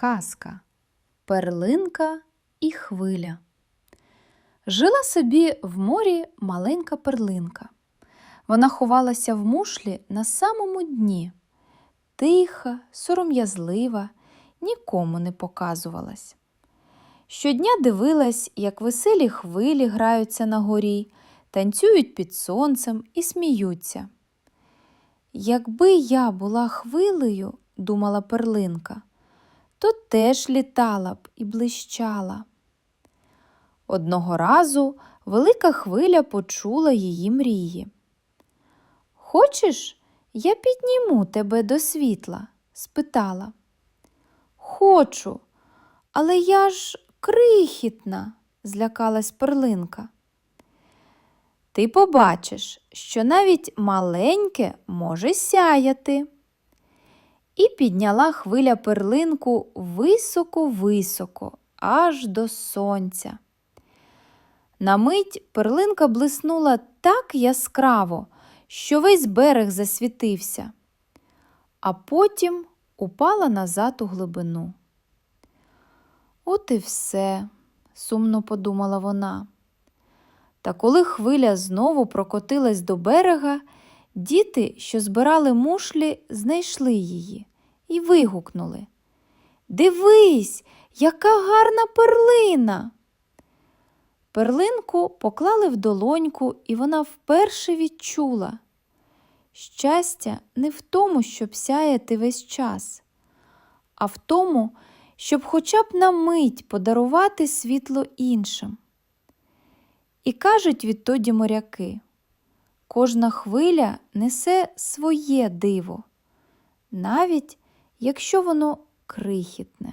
Казка Перлинка і хвиля. Жила собі в морі маленька перлинка. Вона ховалася в мушлі на самому дні. Тиха, сором'язлива, нікому не показувалась. Щодня дивилась, як веселі хвилі граються на горі, танцюють під сонцем і сміються. Якби я була хвилею, думала перлинка, то теж літала б і блищала. Одного разу велика хвиля почула її мрії. Хочеш, я підніму тебе до світла? спитала. Хочу, але я ж крихітна, злякалась перлинка. Ти побачиш, що навіть маленьке може сяяти. І підняла хвиля перлинку високо-високо, аж до сонця. На мить перлинка блиснула так яскраво, що весь берег засвітився, а потім упала назад у глибину. От і все, сумно подумала вона. Та коли хвиля знову прокотилась до берега, діти, що збирали мушлі, знайшли її і вигукнули Дивись, яка гарна перлина. Перлинку поклали в долоньку, і вона вперше відчула. Щастя не в тому, щоб сяяти весь час, а в тому, щоб хоча б на мить подарувати світло іншим. І кажуть відтоді моряки, кожна хвиля несе своє диво, навіть якщо воно крихітне.